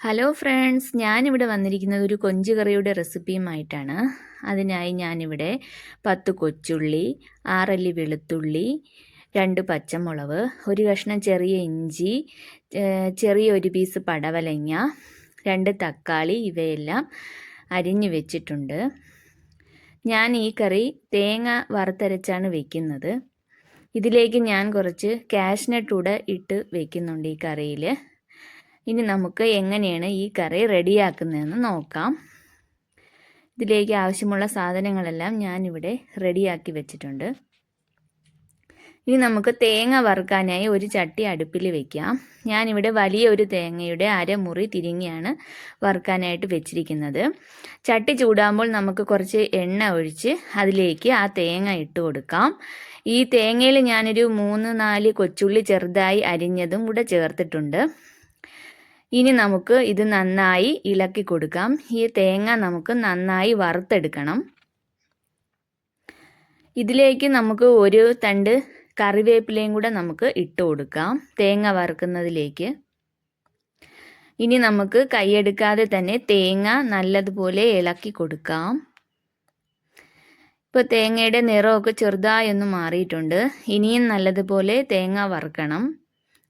Hello friends ഞാനിവിടെ വന്നിരിക്കുന്നത് ഒരു കൊഞ്ച് കറിയുടെ റെസിപ്പിയുമായിട്ടാണ്. അതിനായി ഞാനിവിടെ പത്ത് കൊച്ചുള്ളി ആറല്ലി വെളുത്തുള്ളി രണ്ട് പച്ചമുളക് ഒരു കഷ്ണം ചെറിയ ഇഞ്ചി ചെറിയ ഒരു പീസ് പടവലങ്ങ രണ്ട് തക്കാളി ഇവയെല്ലാം അരിഞ്ഞു വെച്ചിട്ടുണ്ട്. ഞാൻ ഈ കറി തേങ്ങ വറുത്തരച്ചാണ് വെക്കുന്നത്. ഇതിലേക്ക് ഞാൻ കുറച്ച് കാഷ്നട്ട് കൂടെ ഇട്ട് വെക്കുന്നുണ്ട് ഈ കറിയിൽ ഇനി നമുക്ക് എങ്ങനെയാണ് ഈ കറി റെഡിയാക്കുന്നതെന്ന് നോക്കാം. ഇതിലേക്ക് ആവശ്യമുള്ള സാധനങ്ങളെല്ലാം ഞാനിവിടെ റെഡിയാക്കി വെച്ചിട്ടുണ്ട്. ഇനി നമുക്ക് തേങ്ങ വറുക്കാനായി ഒരു ചട്ടി അടുപ്പിൽ വെക്കാം. ഞാനിവിടെ വലിയ ഒരു തേങ്ങയുടെ അരമുറി തിരിങ്ങിയാണ് വറുക്കാനായിട്ട് വെച്ചിരിക്കുന്നത്. ചട്ടി ചൂടാകുമ്പോൾ നമുക്ക് കുറച്ച് എണ്ണ ഒഴിച്ച് അതിലേക്ക് ആ തേങ്ങ ഇട്ട് കൊടുക്കാം. ഈ തേങ്ങയിൽ ഞാനൊരു മൂന്ന് നാല് കൊച്ചുള്ളി ചെറുതായി അരിഞ്ഞതും കൂടെ ചേർത്തിട്ടുണ്ട്. ഇനി നമുക്ക് ഇത് നന്നായി ഇളക്കി കൊടുക്കാം. ഈ തേങ്ങ നമുക്ക് നന്നായി വറുത്തെടുക്കണം. ഇതിലേക്ക് നമുക്ക് ഒരു തണ്ട് കറിവേപ്പിലയും കൂടെ നമുക്ക് ഇട്ട് കൊടുക്കാം തേങ്ങ വറുക്കുന്നതിലേക്ക്. ഇനി നമുക്ക് കൈയെടുക്കാതെ തന്നെ തേങ്ങ നല്ലതുപോലെ ഇളക്കി കൊടുക്കാം. ഇപ്പോൾ തേങ്ങയുടെ നിറമൊക്കെ ചെറുതായി മാറിയിട്ടുണ്ട്. ഇനിയും നല്ലതുപോലെ തേങ്ങ വറുക്കണം.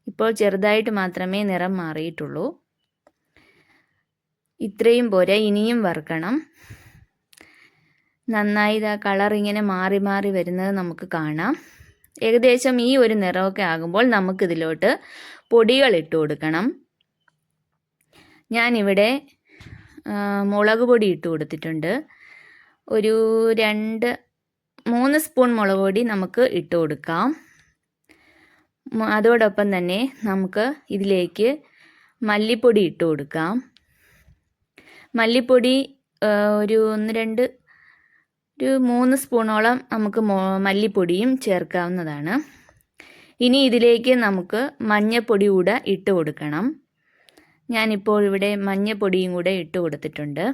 ഇപ്പോൾ ചെറുതായിട്ട് മാത്രമേ നിറം മാറിയിട്ടുള്ളൂ. ഇത്രയും പോരെ ഇനിയും വറുക്കണം നന്നായി ഇതാ കളർ ഇങ്ങനെ മാറി മാറി വരുന്നത് നമുക്ക് കാണാം. ഏകദേശം ഈ ഒരു നിറമൊക്കെ ആകുമ്പോൾ നമുക്കിതിലോട്ട് പൊടികൾ ഇട്ട് കൊടുക്കണം. ഞാനിവിടെ മുളക് പൊടി ഇട്ട് കൊടുത്തിട്ടുണ്ട്. ഒരു രണ്ട് മൂന്ന് സ്പൂൺ മുളക് പൊടി നമുക്ക് ഇട്ട് കൊടുക്കാം. അതോടൊപ്പം തന്നെ നമുക്ക് ഇതിലേക്ക് മല്ലിപ്പൊടി ഇട്ട് കൊടുക്കാം. മല്ലിപ്പൊടി ഒരു ഒന്ന് രണ്ട് ഒരു മൂന്ന് സ്പൂണോളം നമുക്ക് മല്ലിപ്പൊടിയും ചേർക്കാവുന്നതാണ്. ഇനി ഇതിലേക്ക് നമുക്ക് മഞ്ഞപ്പൊടി കൂടെ ഇട്ട് കൊടുക്കണം. ഞാനിപ്പോൾ ഇവിടെ മഞ്ഞപ്പൊടിയും കൂടെ ഇട്ട് കൊടുത്തിട്ടുണ്ട്.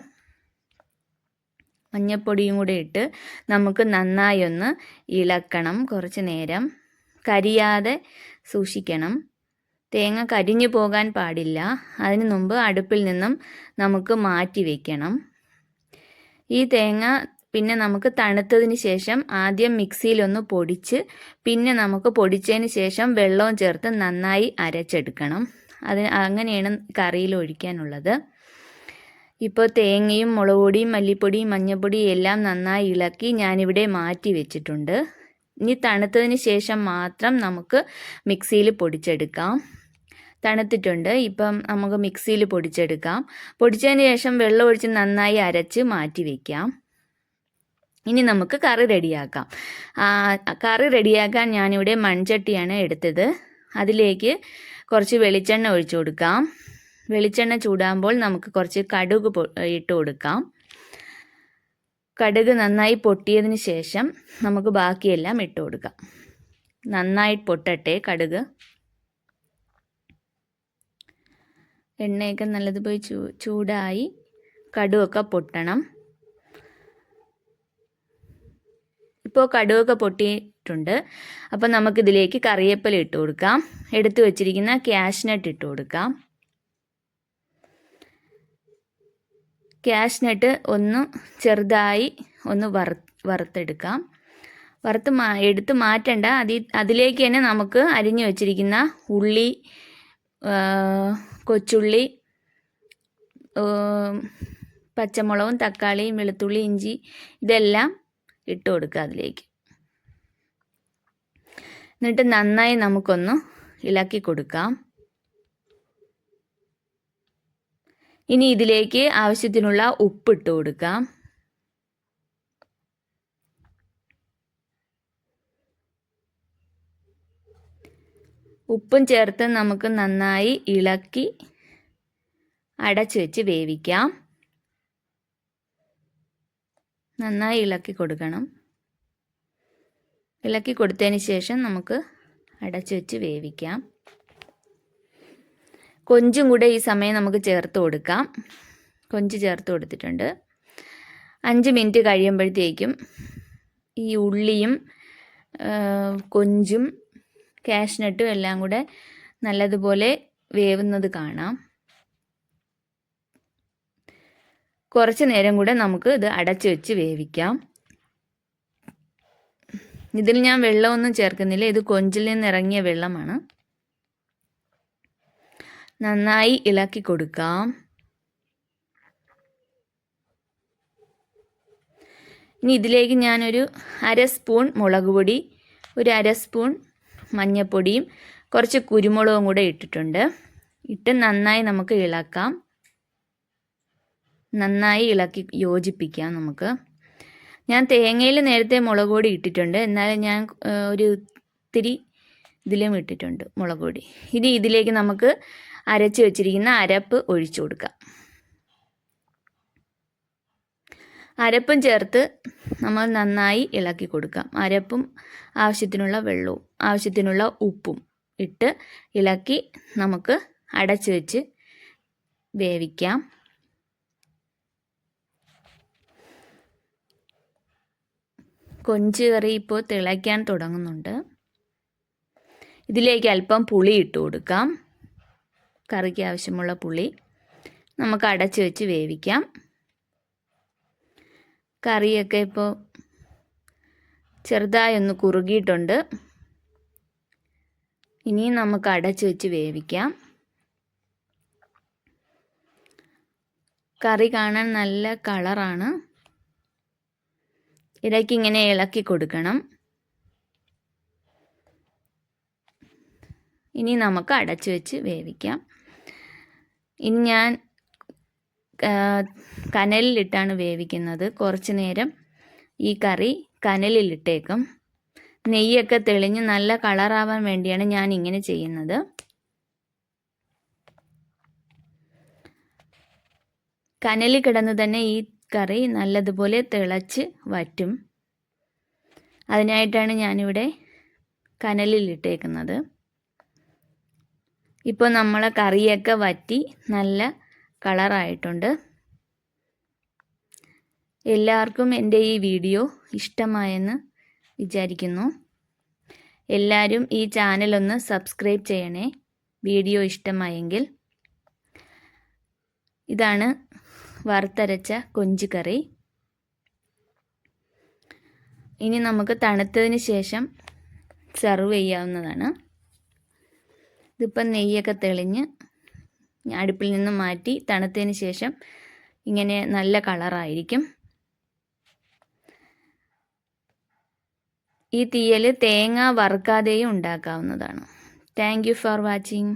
മഞ്ഞപ്പൊടിയും കൂടെ ഇട്ട് നമുക്ക് നന്നായി ഒന്ന് ഇളക്കണം കുറച്ച് നേരം. കരിയാതെ സൂക്ഷിക്കണം. തേങ്ങ കരിഞ്ഞു പോകാൻ പാടില്ല. അതിന് മുമ്പ് അടുപ്പിൽ നിന്നും നമുക്ക് മാറ്റി വയ്ക്കണം ഈ തേങ്ങ പിന്നെ നമുക്ക് തണുത്തതിന് ശേഷം ആദ്യം മിക്സിയിലൊന്ന് പൊടിച്ച് പിന്നെ നമുക്ക് പൊടിച്ചതിന് ശേഷം വെള്ളവും ചേർത്ത് നന്നായി അരച്ചെടുക്കണം. അത് അങ്ങനെയാണ് കറിയിൽ ഒഴിക്കാനുള്ളത്. ഇപ്പോൾ തേങ്ങയും മുളക് പൊടിയും മല്ലിപ്പൊടിയും മഞ്ഞൾപ്പൊടിയും എല്ലാം നന്നായി ഇളക്കി ഞാനിവിടെ മാറ്റി വെച്ചിട്ടുണ്ട്. ഇനി തണുത്തതിന് ശേഷം മാത്രം നമുക്ക് മിക്സിയിൽ പൊടിച്ചെടുക്കാം. തണുത്തിട്ടുണ്ട്. ഇപ്പം നമുക്ക് മിക്സിയിൽ പൊടിച്ചെടുക്കാം. പൊടിച്ചതിന് ശേഷം വെള്ളം ഒഴിച്ച് നന്നായി അരച്ച് മാറ്റി വയ്ക്കാം ഇനി നമുക്ക് കറി റെഡിയാക്കാം. കറി റെഡിയാക്കാൻ ഞാനിവിടെ മൺചട്ടിയാണ് എടുത്തത്. അതിലേക്ക് കുറച്ച് വെളിച്ചെണ്ണ ഒഴിച്ചു കൊടുക്കാം. വെളിച്ചെണ്ണ ചൂടാകുമ്പോൾ നമുക്ക് കുറച്ച് കടുക് ഇട്ട് കൊടുക്കാം. കടുക് നന്നായി പൊട്ടിയതിന് ശേഷം നമുക്ക് ബാക്കിയെല്ലാം ഇട്ട് കൊടുക്കാം. നന്നായി പൊട്ടട്ടെ കടുക്. എണ്ണയൊക്കെ നല്ലതുപോലെ ചൂ ചൂടായി കടുവൊക്കെ പൊട്ടണം. ഇപ്പോൾ കടുവൊക്കെ പൊട്ടിയിട്ടുണ്ട്. അപ്പോൾ നമുക്കിതിലേക്ക് കറിവേപ്പില ഇട്ട് കൊടുക്കാം. എടുത്തു വച്ചിരിക്കുന്ന ക്യാഷ്നട്ട് ഇട്ട് കൊടുക്കാം. ക്യാഷ്നട്ട് ഒന്ന് ചെറുതായി ഒന്ന് വറ വറുത്തെടുക്കാം. വറുത്ത് മാ എടുത്ത് മാറ്റണ്ട. അതി അതിലേക്ക് തന്നെ നമുക്ക് അരിഞ്ഞു വച്ചിരിക്കുന്ന ഉള്ളി കൊച്ചുള്ളി പച്ചമുളകും തക്കാളിയും വെളുത്തുള്ളി ഇഞ്ചി ഇതെല്ലാം ഇട്ട് കൊടുക്കുക അതിലേക്ക്. എന്നിട്ട് നന്നായി നമുക്കൊന്ന് ഇളക്കി കൊടുക്കാം. ഇനി ഇതിലേക്ക് ആവശ്യത്തിനുള്ള ഉപ്പിട്ട് കൊടുക്കാം. ഉപ്പും ചേർത്ത് നമുക്ക് നന്നായി ഇളക്കി അടച്ചു വെച്ച് വേവിക്കാം. നന്നായി ഇളക്കി കൊടുക്കണം. ഇളക്കി കൊടുത്തതിന് ശേഷം നമുക്ക് അടച്ചു വെച്ച് വേവിക്കാം. കൊഞ്ചും കൂടെ ഈ സമയം നമുക്ക് ചേർത്ത് കൊടുക്കാം. കൊഞ്ച് ചേർത്ത് കൊടുത്തിട്ടുണ്ട്. അഞ്ച് മിനിറ്റ് കഴിയുമ്പോഴത്തേക്കും ഈ ഉള്ളിയും കൊഞ്ചും കാഷ്നട്ടും എല്ലാം കൂടെ നല്ലതുപോലെ വേവുന്നത് കാണാം. കുറച്ച് നേരം കൂടെ നമുക്ക് ഇത് അടച്ചു വെച്ച് വേവിക്കാം. ഇതിൽ ഞാൻ വെള്ളമൊന്നും ചേർക്കുന്നില്ല. ഇത് കൊഞ്ചിൽ നിന്ന് ഇറങ്ങിയ വെള്ളമാണ്. നന്നായി ഇളക്കി കൊടുക്കാം. ഇനി ഇതിലേക്ക് ഞാനൊരു അര സ്പൂൺ മുളക് പൊടി ഒരു അര സ്പൂൺ മഞ്ഞൾപ്പൊടിയും കുറച്ച് കുരുമുളകും കൂടെ ഇട്ടിട്ടുണ്ട്. ഇട്ട് നന്നായി നമുക്ക് ഇളക്കാം. നന്നായി ഇളക്കി യോജിപ്പിക്കാം നമുക്ക്. ഞാൻ തേങ്ങയിൽ നേരത്തെ മുളക് പൊടി ഇട്ടിട്ടുണ്ട്. എന്നാലും ഞാൻ ഒരു ഇത്തിരി ഇതിലും ഇട്ടിട്ടുണ്ട് മുളക് പൊടി ഇനി ഇതിലേക്ക് നമുക്ക് അരച്ച് വെച്ചിരിക്കുന്ന അരപ്പ് ഒഴിച്ചു കൊടുക്കാം. അരപ്പും ചേർത്ത് നമ്മൾ നന്നായി ഇളക്കി കൊടുക്കാം. അരപ്പും ആവശ്യത്തിനുള്ള വെള്ളവും ആവശ്യത്തിനുള്ള ഉപ്പും ഇട്ട് ഇളക്കി നമുക്ക് അടച്ചു വെച്ച് വേവിക്കാം. കൊഞ്ച് കറി ഇപ്പോൾ തിളയ്ക്കാൻ തുടങ്ങുന്നുണ്ട്. ഇതിലേക്ക് അല്പം പുളി ഇട്ട് കൊടുക്കാം. കറിക്ക് ആവശ്യമുള്ള പുളി നമുക്ക് അടച്ചു വെച്ച് വേവിക്കാം. കറിയൊക്കെ ഇപ്പോൾ ചെറുതായി ഒന്ന് കുറുകിയിട്ടുണ്ട്. ഇനിയും നമുക്ക് അടച്ചു വെച്ച് വേവിക്കാം. കറി കാണാൻ നല്ല കളറാണ്. ഇടയ്ക്ക് ഇങ്ങനെ ഇളക്കി കൊടുക്കണം. ഇനി നമുക്ക് അടച്ചു വെച്ച് വേവിക്കാം. ഇനി ഞാൻ കനലിലിട്ടാണ് വേവിക്കുന്നത്. കുറച്ച് നേരം ഈ കറി കനലിലിട്ടേക്കും. നെയ്യൊക്കെ തെളിഞ്ഞ് നല്ല കളറാവാൻ വേണ്ടിയാണ് ഞാൻ ഇങ്ങനെ ചെയ്യുന്നത്. കനലിൽ കിടന്ന് തന്നെ ഈ കറി നല്ലതുപോലെ തിളച്ച് വറ്റും. അതിനായിട്ടാണ് ഞാനിവിടെ കനലിൽ ഇട്ടേക്കുന്നത് ഇപ്പോൾ നമ്മളെ കറിയൊക്കെ വറ്റി നല്ല കളറായിട്ടുണ്ട്. എല്ലാവർക്കും എന്റെ ഈ വീഡിയോ ഇഷ്ടമായെന്ന് വിചാരിക്കുന്നു. എല്ലാവരും ഈ ചാനലൊന്ന് സബ്സ്ക്രൈബ് ചെയ്യണേ. വീഡിയോ ഇഷ്ടമായെങ്കിൽ. ഇതാണ് വറുത്തരച്ച കൊഞ്ചിക്കറി കറി ഇനി നമുക്ക് തണുത്തതിന് ശേഷം സെർവ് ചെയ്യാവുന്നതാണ്. ഇതിപ്പം നെയ്യൊക്കെ തെളിഞ്ഞ് അടുപ്പിൽ നിന്ന് മാറ്റി തണുത്തതിന് ശേഷം ഇങ്ങനെ നല്ല കളറായിരിക്കും. ഈ തീയൽ തേങ്ങ വറുക്കാതെയും ഉണ്ടാക്കാവുന്നതാണ്. Thank for watching